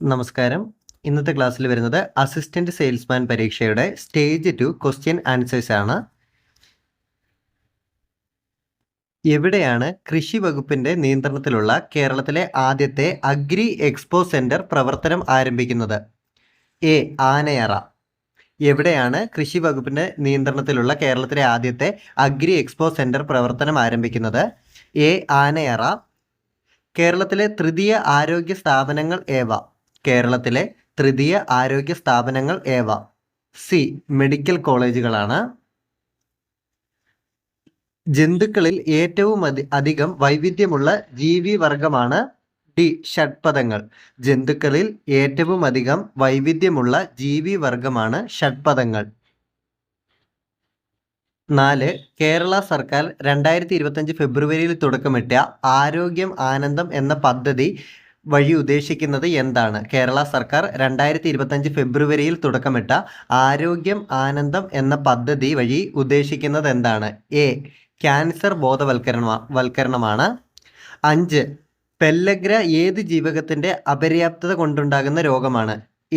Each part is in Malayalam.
നമസ്കാരം. ഇന്നത്തെ ക്ലാസ്സിൽ വരുന്നത് അസിസ്റ്റന്റ് സെയിൽസ്മാൻ പരീക്ഷയുടെ സ്റ്റേജ് ടു ക്വസ്റ്റ്യൻ ആൻസേഴ്സ് ആണ്. എവിടെയാണ് കൃഷി വകുപ്പിന്റെ നിയന്ത്രണത്തിലുള്ള കേരളത്തിലെ ആദ്യത്തെ അഗ്രി എക്സ്പോ സെന്റർ പ്രവർത്തനം ആരംഭിക്കുന്നത്? എ ആനയറ. എവിടെയാണ് കൃഷി വകുപ്പിന്റെ നിയന്ത്രണത്തിലുള്ള കേരളത്തിലെ ആദ്യത്തെ അഗ്രി എക്സ്പോ സെന്റർ പ്രവർത്തനം ആരംഭിക്കുന്നത്? എ ആനയറ. കേരളത്തിലെ തൃതീയ ആരോഗ്യ സ്ഥാപനങ്ങൾ ഏവ? കേരളത്തിലെ തൃതീയ ആരോഗ്യ സ്ഥാപനങ്ങൾ ഏവ? C medical കോളേജുകളാണ്. ജന്തുക്കളിൽ ഏറ്റവും അധി- അധികം വൈവിധ്യമുള്ള ജീവി വർഗമാണ് ഡി ഷഡ്പദങ്ങൾ. ജന്തുക്കളിൽ ഏറ്റവും അധികം വൈവിധ്യമുള്ള ജീവി വർഗമാണ് ഷഡ്പദങ്ങൾ. നാല് കേരള സർക്കാർ രണ്ടായിരത്തി ഇരുപത്തഞ്ച് ഫെബ്രുവരിയിൽ തുടക്കമിട്ട ആരോഗ്യം ആനന്ദം എന്ന പദ്ധതി വഴി ഉദ്ദേശിക്കുന്നത് എന്താണ്? കേരള സർക്കാർ രണ്ടായിരത്തി ഇരുപത്തഞ്ച് ഫെബ്രുവരിയിൽ തുടക്കമിട്ട ആരോഗ്യം ആനന്ദം എന്ന പദ്ധതി വഴി ഉദ്ദേശിക്കുന്നത് എന്താണ്? എ ക്യാൻസർ ബോധവൽക്കരണ വൽക്കരണമാണ്. അഞ്ച് പെല്ലഗ്ര ഏത് ജീവകത്തിന്റെ അപര്യാപ്തത കൊണ്ടുണ്ടാകുന്ന രോഗമാണ്?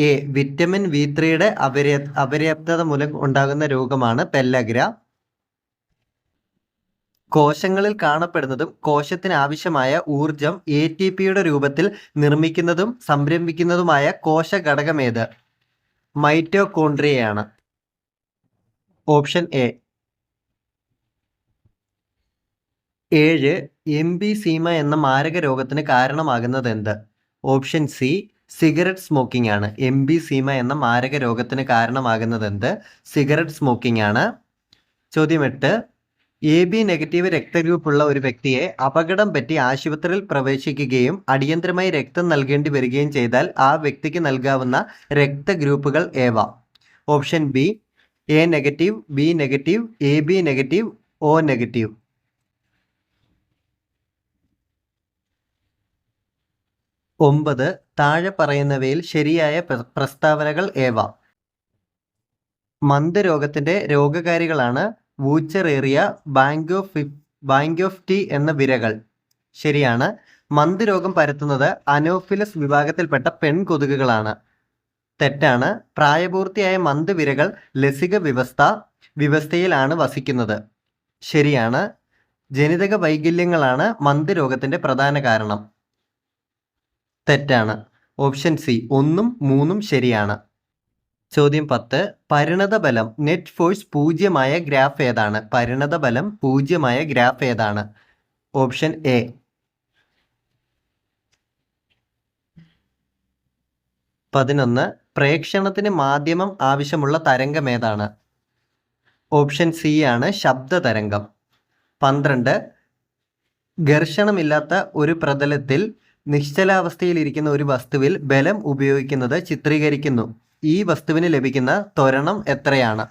എ വിറ്റമിൻ വി ത്രീയുടെ അപര്യ അപര്യാപ്തത മൂലം ഉണ്ടാകുന്ന രോഗമാണ് പെല്ലഗ്ര. കോശങ്ങളിൽ കാണപ്പെടുന്നതും കോശത്തിന് ആവശ്യമായ ഊർജം എ ടി പിയുടെ രൂപത്തിൽ നിർമ്മിക്കുന്നതും സംരംഭിക്കുന്നതുമായ കോശ ഘടകമേത് മൈറ്റോകോൺട്രിയയാണ് ഓപ്ഷൻ എ. ഏഴ് എം ബി സീമ എന്ന മാരക രോഗത്തിന് കാരണമാകുന്നത് എന്ത് ഓപ്ഷൻ സി സിഗരറ്റ് സ്മോക്കിംഗ് ആണ് എം ബി സീമ എന്ന മാരക രോഗത്തിന് കാരണമാകുന്നത് എന്ത് സിഗരറ്റ് സ്മോക്കിംഗ് ആണ് ചോദ്യം എട്ട്. എ ബി നെഗറ്റീവ് രക്തഗ്രൂപ്പുള്ള ഒരു വ്യക്തിയെ അപകടം പറ്റി ആശുപത്രിയിൽ പ്രവേശിക്കുകയും അടിയന്തരമായി രക്തം നൽകേണ്ടി വരികയും ചെയ്താൽ ആ വ്യക്തിക്ക് നൽകാവുന്ന രക്തഗ്രൂപ്പുകൾ ഏവ? Option B A negative B negative A B negative O negative ഒമ്പത് താഴെ പറയുന്നവയിൽ ശരിയായ പ്രസ്താവനകൾ ഏവ? മന്ദരോഗത്തിന്റെ രോഗകാരികളാണ് Wuchereria bancrofti bancrofti എന്ന വിരകൾ. ശരിയാണ്. മന്ത് രോഗം പരത്തുന്നത് അനോഫിലസ് വിഭാഗത്തിൽപ്പെട്ട പെൺകൊതുകുകളാണ്. തെറ്റാണ്. പ്രായപൂർത്തിയായ മന്ത് വിരകൾ ലസിക വ്യവസ്ഥ വ്യവസ്ഥയിലാണ് വസിക്കുന്നത്. ശരിയാണ്. ജനിതക വൈകല്യങ്ങളാണ് മന്ത് രോഗത്തിന്റെ പ്രധാന കാരണം. തെറ്റാണ്. ഓപ്ഷൻ സി ഒന്നും മൂന്നും ശരിയാണ്. ചോദ്യം പത്ത്. പരിണതബലം നെറ്റ് ഫോഴ്സ് പൂജ്യമായ ഗ്രാഫ് ഏതാണ്? പരിണതബലം പൂജ്യമായ ഗ്രാഫ് ഏതാണ്? Option A. പതിനൊന്ന്. പ്രേക്ഷണത്തിന് മാധ്യമം ആവശ്യമുള്ള തരംഗം ഏതാണ്? ഓപ്ഷൻ സി ആണ് ശബ്ദ തരംഗം പന്ത്രണ്ട്. ഘർഷണമില്ലാത്ത ഒരു പ്രതലത്തിൽ നിശ്ചലാവസ്ഥയിലിരിക്കുന്ന ഒരു വസ്തുവിൽ ബലം ഉപയോഗിക്കുന്നത് ചിത്രീകരിക്കുന്നു. ഈ വസ്തുവിന് ലഭിക്കുന്ന ത്വരണം എത്രയാണ്?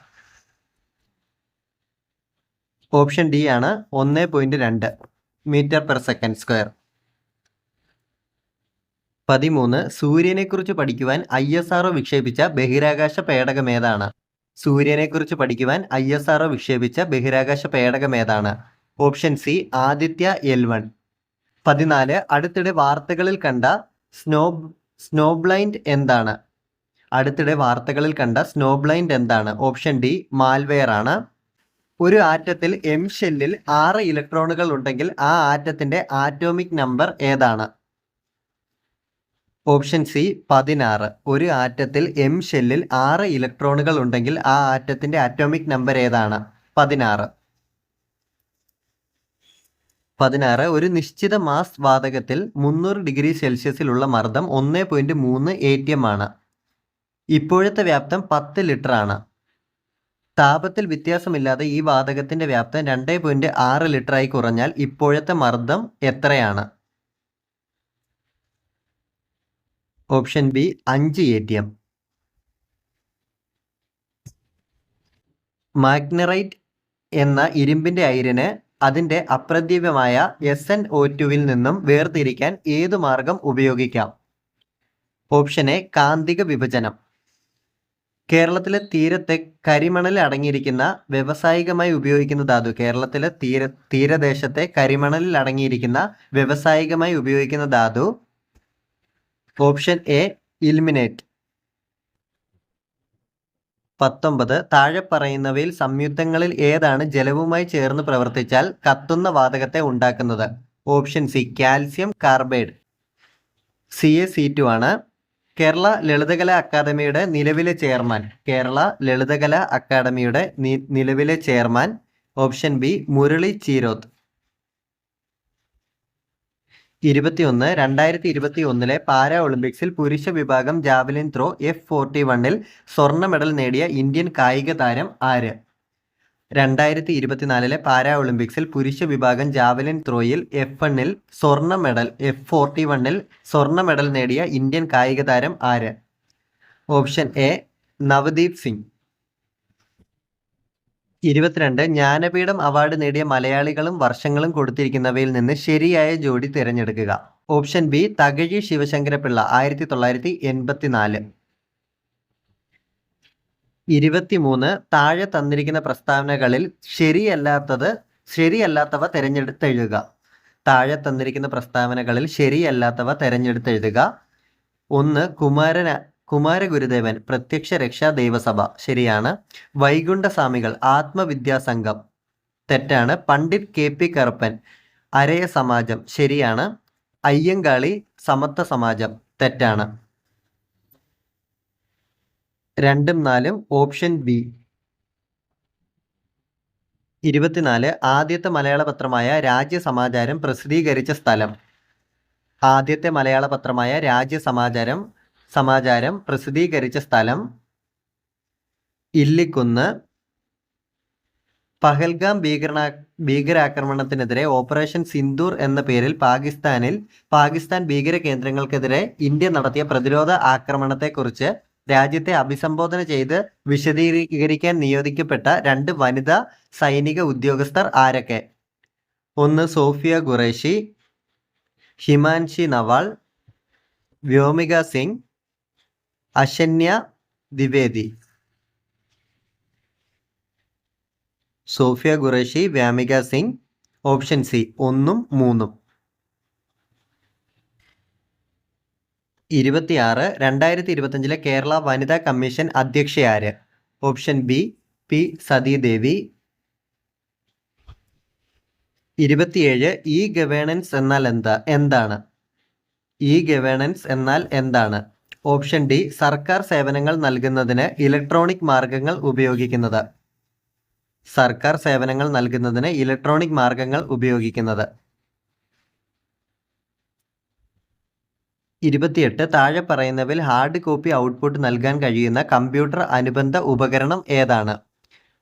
ഓപ്ഷൻ ഡി ആണ് ഒന്ന് പോയിന്റ് രണ്ട് മീറ്റർ പെർ സെക്കൻഡ് സ്ക്വയർ. പതിമൂന്ന് സൂര്യനെക്കുറിച്ച് പഠിക്കുവാൻ ഐ എസ് ആർഒ വിക്ഷേപിച്ച ബഹിരാകാശ പേടകം ഏതാണ്? സൂര്യനെക്കുറിച്ച് പഠിക്കുവാൻ ഐ എസ് ആർഒ വിക്ഷേപിച്ച ബഹിരാകാശ പേടകം ഏതാണ്? Option C Aditya L one. പതിനാല് അടുത്തിടെ വാർത്തകളിൽ കണ്ട സ്നോ സ്നോ ബ്ലൈൻഡ് എന്താണ്? അടുത്തിടെ വാർത്തകളിൽ കണ്ട സ്നോ ബ്ലൈൻഡ് എന്താണ്? ഓപ്ഷൻ ഡി മാൽവെയർ ആണ്. ഒരു ആറ്റത്തിൽ എം ഷെല്ലിൽ ആറ് ഇലക്ട്രോണുകൾ ഉണ്ടെങ്കിൽ ആ ആറ്റത്തിന്റെ ആറ്റോമിക് നമ്പർ ഏതാണ്? ഓപ്ഷൻ സി പതിനാറ്. ഒരു ആറ്റത്തിൽ എം ഷെല്ലിൽ ആറ് ഇലക്ട്രോണുകൾ ഉണ്ടെങ്കിൽ ആ ആറ്റത്തിന്റെ ആറ്റോമിക് നമ്പർ ഏതാണ്? പതിനാറ്. പതിനാറ് ഒരു നിശ്ചിത മാസ് വാതകത്തിൽ മുന്നൂറ് ഡിഗ്രി സെൽഷ്യസിലുള്ള മർദ്ദം ഒന്ന് പോയിന്റ് മൂന്ന് എ ടി എം ആണ്. ഇപ്പോഴത്തെ വ്യാപ്തം പത്ത് ലിറ്റർ ആണ്. താപത്തിൽ വ്യത്യാസമില്ലാതെ ഈ വാതകത്തിന്റെ വ്യാപ്തം രണ്ട് പോയിന്റ് ആറ് ലിറ്ററായി കുറഞ്ഞാൽ ഇപ്പോഴത്തെ മർദ്ദം എത്രയാണ്? ഓപ്ഷൻ ബി അഞ്ച് എ ടി എം മാഗ്നറൈറ്റ് എന്ന ഇരുമ്പിന്റെ അയിരിന് അതിന്റെ അപ്രദീപമായ എസ് എൻ ഒ ടുവിൽ നിന്നും വേർതിരിക്കാൻ ഏതു മാർഗം ഉപയോഗിക്കാം? ഓപ്ഷൻ എ കാന്തിക വിഭജനം. കേരളത്തിലെ തീരത്തെ കരിമണൽ അടങ്ങിയിരിക്കുന്ന വ്യവസായികമായി ഉപയോഗിക്കുന്ന ധാതു കേരളത്തിലെ തീര തീരദേശത്തെ കരിമണലിൽ അടങ്ങിയിരിക്കുന്ന വ്യവസായികമായി ഉപയോഗിക്കുന്ന ധാതു ഓപ്ഷൻ എ ഇൽമിനേറ്റ്. പത്തൊമ്പത് താഴെ പറയുന്നവയിൽ സംയുക്തങ്ങളിൽ ഏതാണ് ജലവുമായി ചേർന്ന് പ്രവർത്തിച്ചാൽ കത്തുന്ന വാതകത്തെ ഉണ്ടാക്കുന്നത്? Option C calcium carbide. C A C two ആണ്. കേരള ലളിതകലാ അക്കാദമിയുടെ നിലവിലെ ചെയർമാൻ. കേരള ലളിതകലാ അക്കാദമിയുടെ നിലവിലെ chairman. Option B Murali Cheeroth. ഇരുപത്തിയൊന്ന് രണ്ടായിരത്തി ഇരുപത്തി ഒന്നിലെ പാരാ ഒളിമ്പിക്സിൽ പുരുഷ വിഭാഗം ജാവലിൻ ത്രോ എഫ് ഫോർട്ടി വണ്ണിൽ സ്വർണ മെഡൽ നേടിയ ഇന്ത്യൻ കായിക താരം ആര്? രണ്ടായിരത്തി ഇരുപത്തിനാലിലെ പാരാ ഒളിമ്പിക്സിൽ പുരുഷ വിഭാഗം ജാവലിൻ ത്രോയിൽ എഫ് വണ്ണിൽ സ്വർണ മെഡൽ എഫ് ഫോർട്ടി വണ്ണിൽ സ്വർണ മെഡൽ നേടിയ ഇന്ത്യൻ കായിക താരം ആര്? Option A Navdeep Singh. ഇരുപത്തിരണ്ട് ജ്ഞാനപീഠം അവാർഡ് നേടിയ മലയാളികളും വർഷങ്ങളും കൊടുത്തിരിക്കുന്നവയിൽ നിന്ന് ശരിയായ ജോഡി തിരഞ്ഞെടുക്കുക. ഓപ്ഷൻ ബി തകഴി ശിവശങ്കരപിള്ള ആയിരത്തി തൊള്ളായിരത്തി എൺപത്തിനാല് ഇരുപത്തിമൂന്ന് താഴെ തന്നിരിക്കുന്ന പ്രസ്താവനകളിൽ ശരിയല്ലാത്തത് ശരിയല്ലാത്തവ തിരഞ്ഞെടുത്തെഴുതുക. താഴെ തന്നിരിക്കുന്ന പ്രസ്താവനകളിൽ ശരിയല്ലാത്തവ തിരഞ്ഞെടുത്തെഴുതുക. ഒന്ന് കുമാരന കുമാരഗുരുദേവൻ പ്രത്യക്ഷ രക്ഷാ ദൈവസഭ. ശരിയാണ്. വൈകുണ്ഠസ്വാമികൾ ആത്മവിദ്യാസംഘം. തെറ്റാണ്. പണ്ഡിറ്റ് കെ പി കറുപ്പൻ അരയ സമാജം ശരിയാണ്. അയ്യങ്കാളി സമത്വ സമാജം. തെറ്റാണ്. രണ്ടും നാലും ഓപ്ഷൻ ബി. ഇരുപത്തിനാല് ആദ്യത്തെ മലയാള പത്രമായ രാജ്യസമാചാരം പ്രസിദ്ധീകരിച്ച സ്ഥലം. ആദ്യത്തെ മലയാള പത്രമായ രാജ്യസമാചാരം സമാചാരം പ്രസിദ്ധീകരിച്ച സ്ഥലം. ഇല്ലിക്കുന്ന് പഹൽഗാം ഭീകരണ ഭീകരാക്രമണത്തിനെതിരെ ഓപ്പറേഷൻ സിന്ദൂർ എന്ന പേരിൽ പാകിസ്ഥാനിൽ പാകിസ്ഥാൻ ഭീകര കേന്ദ്രങ്ങൾക്കെതിരെ ഇന്ത്യ നടത്തിയ പ്രതിരോധ ആക്രമണത്തെക്കുറിച്ച് രാജ്യത്തെ അഭിസംബോധന ചെയ്ത് വിശദീകരിക്കാൻ നിയോഗിക്കപ്പെട്ട രണ്ട് വനിതാ സൈനിക ഉദ്യോഗസ്ഥർ ആരൊക്കെ? ഒന്ന് സോഫിയ ഖുറേഷി ഹിമാൻഷി നവാൾ വ്യോമിക സിംഗ് അശന്യ ദ്വിവേദി. സോഫിയ ഖുറേഷി വ്യാമിക സിംഗ് ഓപ്ഷൻ സി ഒന്നും മൂന്നും. ഇരുപത്തിയാറ് രണ്ടായിരത്തി ഇരുപത്തഞ്ചിലെ കേരള വനിതാ കമ്മീഷൻ അധ്യക്ഷയാര് ഓപ്ഷൻ ബി പി സതീദേവി. ഇരുപത്തിയേഴ് ഇ ഗവേണൻസ് എന്നാൽ എന്താ? എന്താണ്? ഇ ഗവേണൻസ് എന്നാൽ എന്താണ്? ഓപ്ഷൻ ഡി സർക്കാർ സേവനങ്ങൾ നൽകുന്നതിന് ഇലക്ട്രോണിക് മാർഗങ്ങൾ ഉപയോഗിക്കുന്നത്. സർക്കാർ സേവനങ്ങൾ നൽകുന്നതിന് ഇലക്ട്രോണിക് മാർഗങ്ങൾ ഉപയോഗിക്കുന്നത്. ഇരുപത്തിയെട്ട് താഴെ പറയുന്നവയിൽ ഹാർഡ് കോപ്പി ഔട്ട്പുട്ട് നൽകാൻ കഴിയുന്ന കമ്പ്യൂട്ടർ അനുബന്ധ ഉപകരണം ഏതാണ്?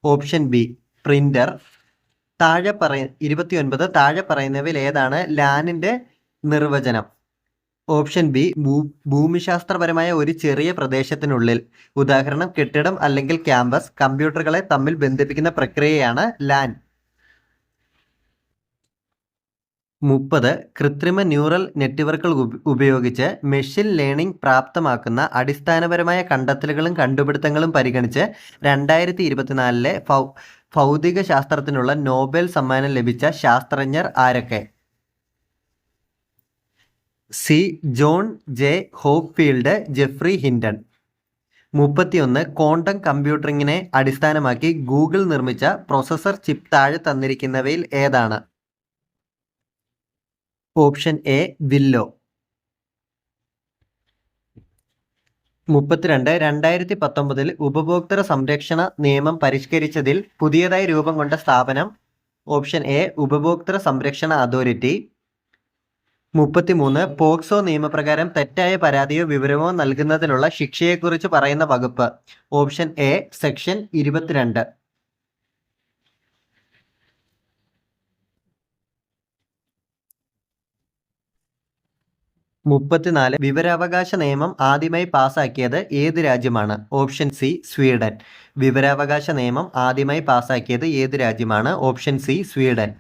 ഓപ്ഷൻ ബി പ്രിന്റർ താഴെ പറയ ഇരുപത്തിയൊൻപത് താഴെ പറയുന്നവയിൽ ഏതാണ്? ലാനിന്റെ നിർവചനം. ഓപ്ഷൻ ബി ഭൂ ഭൂമിശാസ്ത്രപരമായ ഒരു ചെറിയ പ്രദേശത്തിനുള്ളിൽ. ഉദാഹരണം കെട്ടിടം അല്ലെങ്കിൽ ക്യാമ്പസ് കമ്പ്യൂട്ടറുകളെ തമ്മിൽ ബന്ധിപ്പിക്കുന്ന പ്രക്രിയയാണ് ലാൻ മുപ്പത് കൃത്രിമ ന്യൂറൽ നെറ്റ്വർക്കുകൾ ഉപയോഗിച്ച് മെഷീൻ ലേണിംഗ് പ്രാപ്തമാക്കുന്ന അടിസ്ഥാനപരമായ കണ്ടെത്തലുകളും കണ്ടുപിടുത്തങ്ങളും പരിഗണിച്ച് രണ്ടായിരത്തി ഇരുപത്തിനാലിലെ ഭൗതിക ശാസ്ത്രത്തിനുള്ള നോബൽ സമ്മാനം ലഭിച്ച ശാസ്ത്രജ്ഞർ ആരൊക്കെ? C. John J. Hopfield Geoffrey Hinton മുപ്പത്തിയൊന്ന് ക്വാണ്ടം കമ്പ്യൂട്ടറിങ്ങിനെ അടിസ്ഥാനമാക്കി ഗൂഗിൾ നിർമ്മിച്ച പ്രൊസസർ ചിപ്പ് താഴെ തന്നിരിക്കുന്നവയിൽ ഏതാണ്? ഓപ്ഷൻ എ വില്ലോ മുപ്പത്തിരണ്ട് രണ്ടായിരത്തി പത്തൊമ്പതിൽ ഉപഭോക്തൃ സംരക്ഷണ നിയമം പരിഷ്കരിച്ചതിൽ പുതിയതായി രൂപം കൊണ്ട സ്ഥാപനം. ഓപ്ഷൻ എ ഉപഭോക്തൃ സംരക്ഷണ അതോറിറ്റി. മുപ്പത്തിമൂന്ന് പോക്സോ നിയമപ്രകാരം തെറ്റായ പരാതിയോ വിവരമോ നൽകുന്നതിനുള്ള ശിക്ഷയെക്കുറിച്ച് പറയുന്ന വകുപ്പ്. ഓപ്ഷൻ എ സെക്ഷൻ ഇരുപത്തിരണ്ട്. മുപ്പത്തിനാല് വിവരാവകാശ നിയമം ആദ്യമായി പാസാക്കിയത് ഏത് രാജ്യമാണ്? Option C Sweden. വിവരാവകാശ നിയമം ആദ്യമായി പാസാക്കിയത് ഏത് രാജ്യമാണ്? Option C Sweden.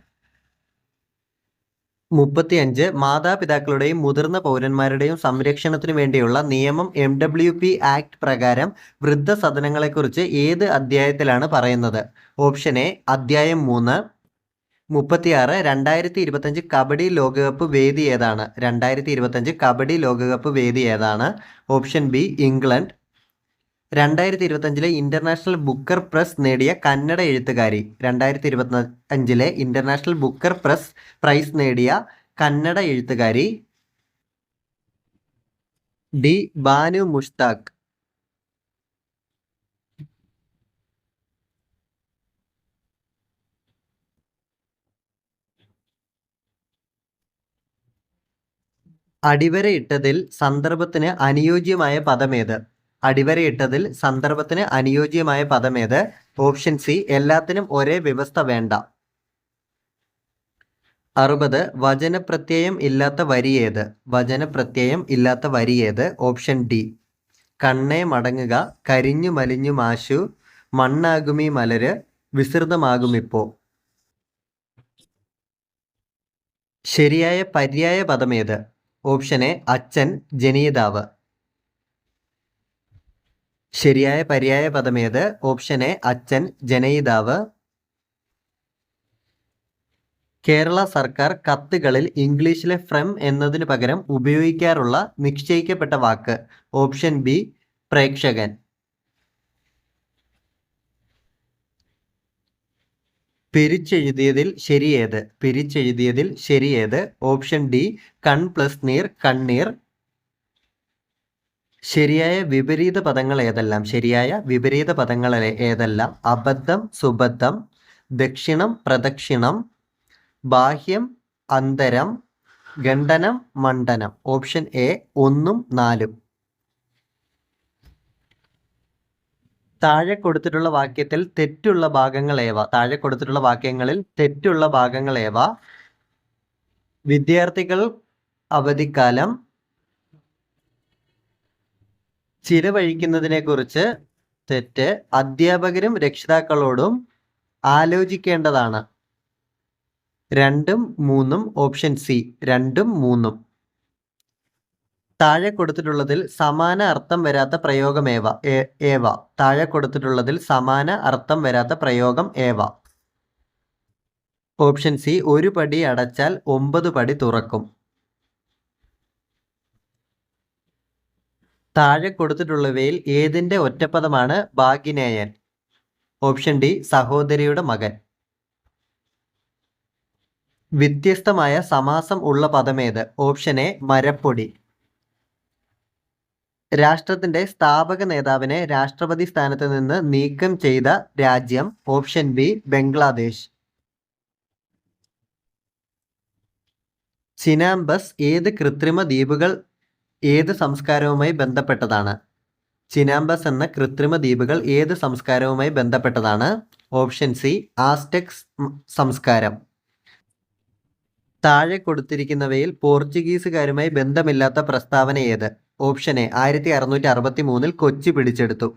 മുപ്പത്തിയഞ്ച് മാതാപിതാക്കളുടെയും മുതിർന്ന പൗരന്മാരുടെയും സംരക്ഷണത്തിനു വേണ്ടിയുള്ള നിയമം എം ഡബ്ല്യു പി ആക്ട് പ്രകാരം വൃദ്ധസദനങ്ങളെക്കുറിച്ച് ഏത് അധ്യായത്തിലാണ് പറയുന്നത്? ഓപ്ഷൻ എ അധ്യായം മൂന്ന് മുപ്പത്തിയാറ് രണ്ടായിരത്തി ഇരുപത്തഞ്ച് കബഡി ലോകകപ്പ് വേദി ഏതാണ്? രണ്ടായിരത്തി ഇരുപത്തഞ്ച് കബഡി ലോകകപ്പ് വേദി ഏതാണ്? Option B England. രണ്ടായിരത്തി ഇരുപത്തഞ്ചിലെ ഇന്റർനാഷണൽ ബുക്കർ പ്രസ് നേടിയ കന്നഡ എഴുത്തുകാരി. രണ്ടായിരത്തി ഇരുപത്തി അഞ്ചിലെ ഇന്റർനാഷണൽ ബുക്കർ പ്രസ് പ്രൈസ് നേടിയ കന്നഡ എഴുത്തുകാരി ഡി ബാനു മുഷ്താഖ്. അടിവരയിട്ടതിൽ സന്ദർഭത്തിന് അനുയോജ്യമായ പദമേത്? അടിവരയിട്ടതിൽ സന്ദർഭത്തിന് അനുയോജ്യമായ പദമേത്? ഓപ്ഷൻ സി എല്ലാത്തിനും ഒരേ വ്യവസ്ഥ വേണ്ട. അറുപത് വചനപ്രത്യയം ഇല്ലാത്ത വരി വരിയേത് വചനപ്രത്യയം ഇല്ലാത്ത വരി വരിയേത് ഓപ്ഷൻ ഡി. കണ്ണേ മടങ്ങുക കരിഞ്ഞു മലിഞ്ഞു മാശു മണ്ണാകുമീ മലര് വിസൃതമാകുമിപ്പോ ശരിയായ പര്യായ പദമേത്? ഓപ്ഷൻ എ അച്ഛൻ ജനീതാവ്. ശരിയായ പര്യായ പദമേത്? ഓപ്ഷൻ എ അച്ഛൻ ജനയിതാവ് കേരള സർക്കാർ കത്തുകളിൽ ഇംഗ്ലീഷിലെ ഫ്രം എന്നതിന് പകരം ഉപയോഗിക്കാറുള്ള നിശ്ചയിക്കപ്പെട്ട വാക്ക്. ഓപ്ഷൻ ബി പ്രേക്ഷകൻ. പിരിച്ചെഴുതിയതിൽ ശരിയേത്. പിരിച്ചെഴുതിയതിൽ ശരിയേത്. ഓപ്ഷൻ ഡി കൺ പ്ലസ് നീർ കണ്ണീർ ശരിയായ വിപരീത പദങ്ങൾ ഏതെല്ലാം? ശരിയായ വിപരീത പദങ്ങൾ ഏതെല്ലാം? അബദ്ധം സുബദ്ധം ദക്ഷിണം പ്രദക്ഷിണം ബാഹ്യം അന്തരം ഖണ്ഡനം മണ്ഡനം. ഓപ്ഷൻ എ ഒന്നും നാലും. താഴെ കൊടുത്തിട്ടുള്ള വാക്യത്തിൽ തെറ്റുള്ള ഭാഗങ്ങൾ ഏവ? താഴെ കൊടുത്തിട്ടുള്ള വാക്യങ്ങളിൽ തെറ്റുള്ള ഭാഗങ്ങൾ ഏവ? വിദ്യാർത്ഥികൾ അവധിക്കാലം ചിലവഴിക്കുന്നതിനെ കുറിച്ച് തെറ്റ് അധ്യാപകരും രക്ഷിതാക്കളോടും ആലോചിക്കേണ്ടതാണ്. രണ്ടും മൂന്നും ഓപ്ഷൻ സി. രണ്ടും മൂന്നും. താഴെ കൊടുത്തിട്ടുള്ളതിൽ സമാന അർത്ഥം വരാത്ത പ്രയോഗം ഏവ? ഏവ. താഴെ കൊടുത്തിട്ടുള്ളതിൽ സമാന അർത്ഥം വരാത്ത പ്രയോഗം ഏവ? ഓപ്ഷൻ സി ഒരു പടി അടച്ചാൽ ഒമ്പത് പടി തുറക്കും. താഴെ കൊടുത്തിട്ടുള്ളവയിൽ ഏതിന്റെ ഒറ്റപ്പദമാണ് ഭാഗിനേയൻ? ഓപ്ഷൻ ഡി സഹോദരിയുടെ മകൻ. വ്യത്യസ്തമായ സമാസം ഉള്ള പദമേത് ഓപ്ഷൻ എ മരപ്പൊടി. രാഷ്ട്രത്തിന്റെ സ്ഥാപക നേതാവിനെ രാഷ്ട്രപതി സ്ഥാനത്ത് നിന്ന് നീക്കം ചെയ്ത രാജ്യം ഓപ്ഷൻ ബി ബംഗ്ലാദേശ്. ചിനാംബസ് ഏത് കൃത്രിമ ദ്വീപുകൾ ഏത് സംസ്കാരവുമായി ബന്ധപ്പെട്ടതാണ്? ചിനാംബസ് എന്ന കൃത്രിമ ദ്വീപുകൾ ഏത് സംസ്കാരവുമായി ബന്ധപ്പെട്ടതാണ്? ഓപ്ഷൻ സി ആസ്റ്റെക്സ് സംസ്കാരം. താഴെ കൊടുത്തിരിക്കുന്നവയിൽ പോർച്ചുഗീസുകാരുമായി ബന്ധമില്ലാത്ത പ്രസ്താവന ഏത്? ഓപ്ഷൻ എ ആയിരത്തി അറുന്നൂറ്റി അറുപത്തി മൂന്നിൽ കൊച്ചി പിടിച്ചെടുത്തു.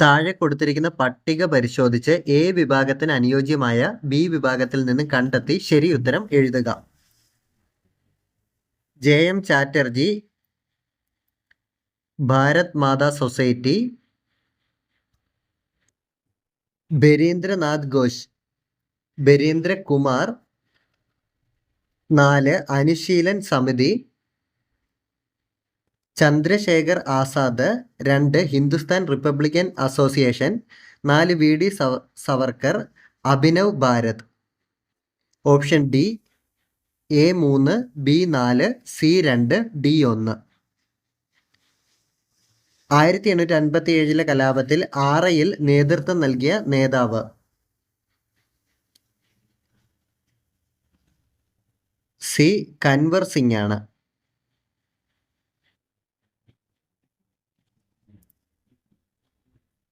താഴെ കൊടുത്തിരിക്കുന്ന പട്ടിക പരിശോധിച്ച് എ വിഭാഗത്തിന് അനുയോജ്യമായ ബി വിഭാഗത്തിൽ നിന്ന് കണ്ടെത്തി ശരി ഉത്തരം എഴുതുക. J M Chatterjee Bharat Mata society Barindranath Ghosh Barindrakumar നാല് അനുശീലൻ സമിതി. ചന്ദ്രശേഖർ ആസാദ് രണ്ട് ഹിന്ദുസ്ഥാൻ റിപ്പബ്ലിക്കൻ അസോസിയേഷൻ നാല് V D Savarkar Abhinav Bharat. Option D A മൂന്ന് ബി നാല് സി രണ്ട് ഡി ഒന്ന്. ആയിരത്തി എണ്ണൂറ്റി അൻപത്തി ഏഴിലെ കലാപത്തിൽ ആറയിൽ നേതൃത്വം നൽകിയ നേതാവ്. സി കൻവർ സിംഗ് ആണ്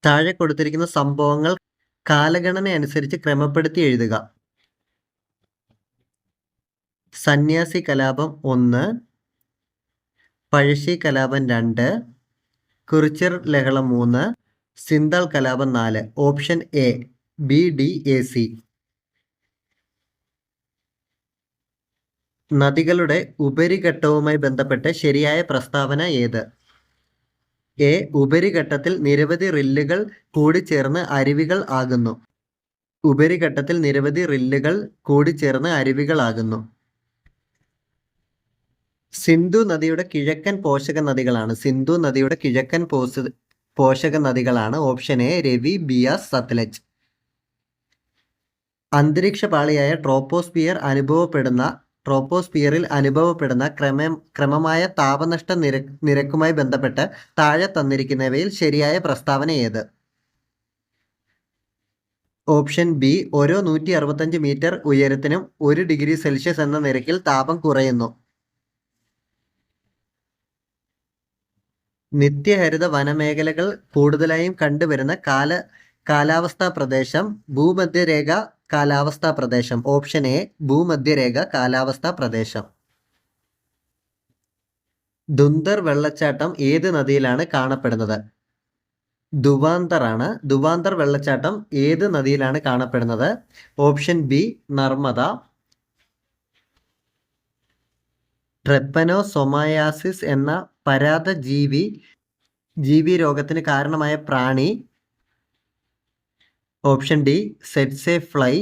താഴെ കൊടുത്തിരിക്കുന്ന സംഭവങ്ങൾ കാലഗണന അനുസരിച്ച് ക്രമപ്പെടുത്തി എഴുതുക. സന്യാസി കലാപം ഒന്ന് പഴശ്ശി കലാപം രണ്ട് കുറിച്ചർ ലഹളം മൂന്ന് സിന്തൽ കലാപം നാല് option A B D A C. നദികളുടെ ഉപരിഘട്ടവുമായി ബന്ധപ്പെട്ട് ശരിയായ പ്രസ്താവന ഏത്? എ. ഉപരിഘട്ടത്തിൽ നിരവധി റില്ലുകൾ കൂടിച്ചേർന്ന് അരുവികൾ ആകുന്നു. ഉപരിഘട്ടത്തിൽ നിരവധി റില്ലുകൾ കൂടിച്ചേർന്ന് അരുവികളാകുന്നു സിന്ധു നദിയുടെ കിഴക്കൻ പോഷക നദികളാണ്. സിന്ധു നദിയുടെ കിഴക്കൻ പോഷ പോഷക നദികളാണ് ഓപ്ഷൻ എ രവി ബിയാസ് സത്ലജ്. അന്തരീക്ഷ പാളിയായ ട്രോപ്പോസ്ഫിയർ അനുഭവപ്പെടുന്ന ട്രോപ്പോസ്ഫിയറിൽ അനുഭവപ്പെടുന്ന ക്രമ ക്രമമായ താപനഷ്ട നിര നിരക്കുമായി ബന്ധപ്പെട്ട് താഴെ തന്നിരിക്കുന്നവയിൽ ശരിയായ പ്രസ്താവന ഏത്? ഓപ്ഷൻ ബി ഓരോ നൂറ്റി അറുപത്തഞ്ച് മീറ്റർ ഉയരത്തിനും ഒരു ഡിഗ്രി സെൽഷ്യസ് എന്ന നിരക്കിൽ താപം കുറയുന്നു. നിത്യഹരിത വനമേഖലകൾ കൂടുതലായും കണ്ടുവരുന്ന കാല കാലാവസ്ഥാ പ്രദേശം ഭൂമധ്യരേഖ കാലാവസ്ഥാ പ്രദേശം. ഓപ്ഷൻ എ ഭൂമധ്യരേഖ കാലാവസ്ഥാ പ്രദേശം. ദുന്ദർ വെള്ളച്ചാട്ടം ഏത് നദിയിലാണ് കാണപ്പെടുന്നത്? ദുവാന്തർ ആണ്. ദുവാന്തർ വെള്ളച്ചാട്ടം ഏത് നദിയിലാണ് കാണപ്പെടുന്നത്? Option B Narmada. ട്രെപ്പനോസൊമായാസിസ് എന്ന പരാത ജീവി ജീവി രോഗത്തിന് കാരണമായ പ്രാണി ഓപ്ഷൻ ഡി സെറ്റ്സെ ഫ്ലൈ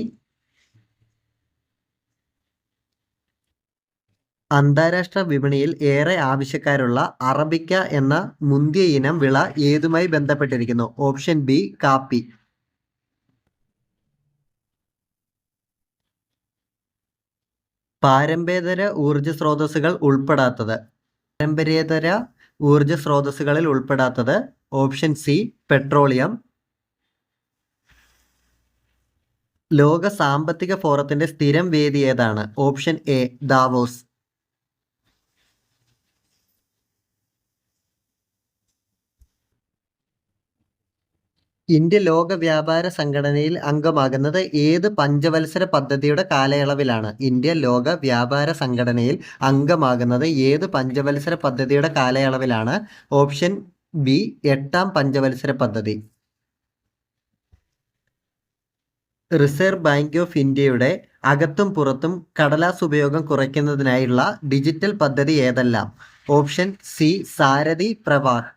അന്താരാഷ്ട്ര വിപണിയിൽ ഏറെ ആവശ്യക്കാരുള്ള അറബിക്ക എന്ന മുന്തിയ ഇനം വിള ഏതുമായി ബന്ധപ്പെട്ടിരിക്കുന്നു? ഓപ്ഷൻ ബി കാപ്പി. പാരമ്പര്യേതര ഊർജ സ്രോതസ്സുകൾ ഉൾപ്പെടാത്തത്. പാരമ്പര്യേതര ഊർജ സ്രോതസ്സുകളിൽ ഉൾപ്പെടാത്തത്. Option C petroleum. ലോക സാമ്പത്തിക ഫോറത്തിന്റെ സ്ഥിരം വേദി ഏതാണ്? Option A Davos. ഇന്ത്യ ലോക വ്യാപാര സംഘടനയിൽ അംഗമാകുന്നത് ഏത് പഞ്ചവത്സര പദ്ധതിയുടെ കാലയളവിലാണ്? ഇന്ത്യ ലോക വ്യാപാര സംഘടനയിൽ അംഗമാകുന്നത് ഏത് പഞ്ചവത്സര പദ്ധതിയുടെ കാലയളവിലാണ്? ഓപ്ഷൻ ബി എട്ടാം പഞ്ചവത്സര പദ്ധതി. റിസർവ് ബാങ്ക് ഓഫ് ഇന്ത്യയുടെ അകത്തും പുറത്തും കടലാസ് ഉപയോഗം കുറയ്ക്കുന്നതിനായുള്ള ഡിജിറ്റൽ പദ്ധതി ഏതെല്ലാം? Option C Sarathi Pravah.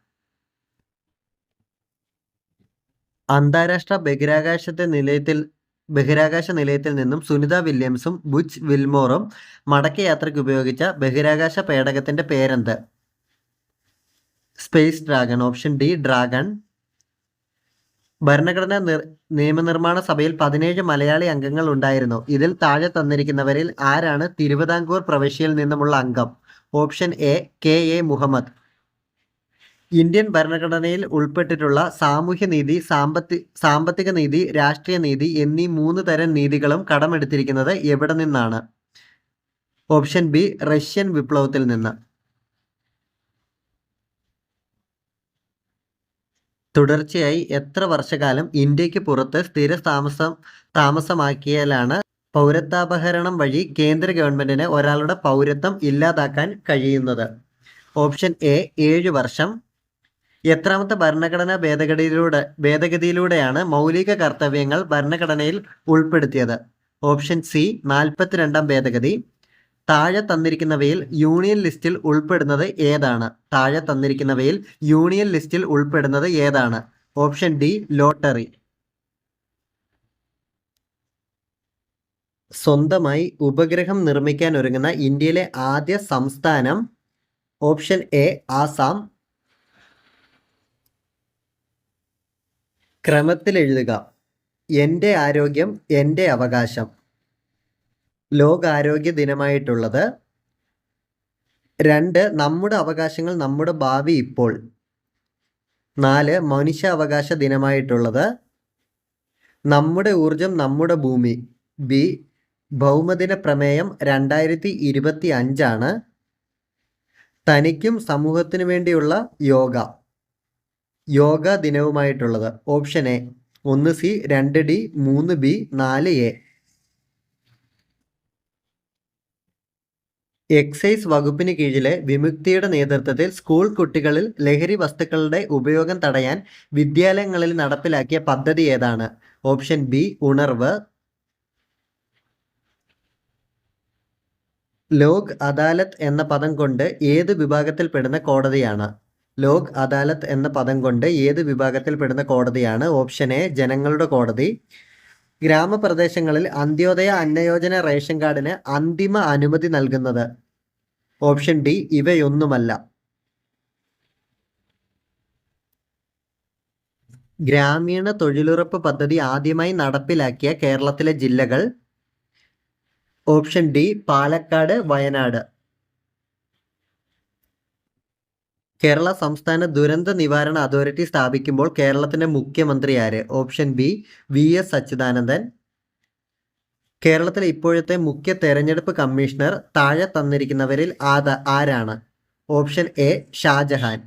അന്താരാഷ്ട്ര ബഹിരാകാശത്തെ നിലയത്തിൽ ബഹിരാകാശ നിലയത്തിൽ നിന്നും സുനിത വില്യംസും ബുച്ച് വിൽമോറും മടക്കയാത്രയ്ക്ക് ഉപയോഗിച്ച ബഹിരാകാശ പേടകത്തിന്റെ പേരെന്ത്? Space dragon. Option D dragon. ഭരണഘടനാ നിർ നിയമനിർമ്മാണ സഭയിൽ പതിനേഴ് മലയാളി അംഗങ്ങൾ ഉണ്ടായിരുന്നു. ഇതിൽ താഴെ തന്നിരിക്കുന്നവരിൽ ആരാണ് തിരുവിതാംകൂർ പ്രവിശ്യയിൽ നിന്നുമുള്ള അംഗം? Option A K A Muhammad. Indian ഭരണഘടനയിൽ ഉൾപ്പെട്ടിട്ടുള്ള സാമൂഹ്യനീതി സാമ്പത്തി സാമ്പത്തിക നീതി രാഷ്ട്രീയ നീതി എന്നീ മൂന്ന് തരം നീതികളും കടമെടുത്തിരിക്കുന്നത് എവിടെ നിന്നാണ്? ഓപ്ഷൻ ബി റഷ്യൻ വിപ്ലവത്തിൽ നിന്ന്. തുടർച്ചയായി എത്ര വർഷകാലം ഇന്ത്യയ്ക്ക് പുറത്ത് സ്ഥിര താമസം താമസമാക്കിയാലാണ് പൗരത്വാപഹരണം വഴി കേന്ദ്ര ഗവൺമെന്റിന് ഒരാളുടെ പൗരത്വം ഇല്ലാതാക്കാൻ കഴിയുന്നത്? ഓപ്ഷൻ എ ഏഴ് വർഷം. എത്രാമത്തെ ഭരണഘടനാ ഭേദഗതിയിലൂടെ ഭേദഗതിയിലൂടെയാണ് മൗലിക കർത്തവ്യങ്ങൾ ഭരണഘടനയിൽ ഉൾപ്പെടുത്തിയത്. ഓപ്ഷൻ സി നാൽപ്പത്തിരണ്ടാം ഭേദഗതി. താഴെ തന്നിരിക്കുന്നവയിൽ യൂണിയൻ ലിസ്റ്റിൽ ഉൾപ്പെടുന്നത് ഏതാണ്? താഴെ തന്നിരിക്കുന്നവയിൽ യൂണിയൻ ലിസ്റ്റിൽ ഉൾപ്പെടുന്നത് ഏതാണ്? Option D lottery. സ്വന്തമായി ഉപഗ്രഹം നിർമ്മിക്കാൻ ഒരുങ്ങുന്ന ഇന്ത്യയിലെ ആദ്യ സംസ്ഥാനം. Option A Assam. ക്രമത്തിൽ എഴുതുക എന്റെ ആരോഗ്യം എന്റെ അവകാശം. ലോകാരോഗ്യ ദിനമായിട്ടുള്ളത് രണ്ട് നമ്മുടെ അവകാശങ്ങൾ നമ്മുടെ ഭാവി ഇപ്പോൾ. നാല് മനുഷ്യാവകാശ ദിനമായിട്ടുള്ളത്. നമ്മുടെ ഊർജം നമ്മുടെ ഭൂമി. ബി ഭൗമദിന പ്രമേയം രണ്ടായിരത്തി ഇരുപത്തി അഞ്ചാണ് തനിക്കും സമൂഹത്തിനു വേണ്ടിയുള്ള യോഗ. യോഗ ദിനവുമായിട്ടുള്ളത് ഓപ്ഷൻ എ ഒന്ന് സി രണ്ട് ഡി മൂന്ന് ബി നാല് എ. എക്സൈസ് വകുപ്പിന് കീഴിലെ വിമുക്തിയുടെ നേതൃത്വത്തിൽ സ്കൂൾ കുട്ടികളിൽ ലഹരി വസ്തുക്കളുടെ ഉപയോഗം തടയാൻ വിദ്യാലയങ്ങളിൽ നടപ്പിലാക്കിയ പദ്ധതി ഏതാണ്? ഓപ്ഷൻ ബി ഉണർവ്. ലോക് അദാലത്ത് എന്ന പദം കൊണ്ട് ഏത് വിഭാഗത്തിൽപ്പെടുന്ന കോടതിയാണ്? ലോക് അദാലത്ത് എന്ന പദം കൊണ്ട് ഏത് വിഭാഗത്തിൽപ്പെടുന്ന കോടതിയാണ്? ഓപ്ഷൻ എ ജനങ്ങളുടെ കോടതി. ഗ്രാമപ്രദേശങ്ങളിൽ അന്ത്യോദയ അന്നയോജന റേഷൻ കാർഡിന് അന്തിമ അനുമതി നൽകുന്നത്. ഓപ്ഷൻ ഡി ഇവയൊന്നുമല്ല. ഗ്രാമീണ തൊഴിലുറപ്പ് പദ്ധതി ആദ്യമായി നടപ്പിലാക്കിയ കേരളത്തിലെ ജില്ലകൾ. Option D Palakkad Wayanad. Kerala സംസ്ഥാന ദുരന്ത നിവാരണ അതോറിറ്റി സ്ഥാപിക്കുമ്പോൾ കേരളത്തിന്റെ മുഖ്യമന്ത്രി ആര്? Option B V S Achuthanandan. കേരളത്തിലെ ഇപ്പോഴത്തെ മുഖ്യ തെരഞ്ഞെടുപ്പ് കമ്മീഷണർ താഴെ തന്നിരിക്കുന്നവരിൽ ആരാണ്? Option A Shajahan.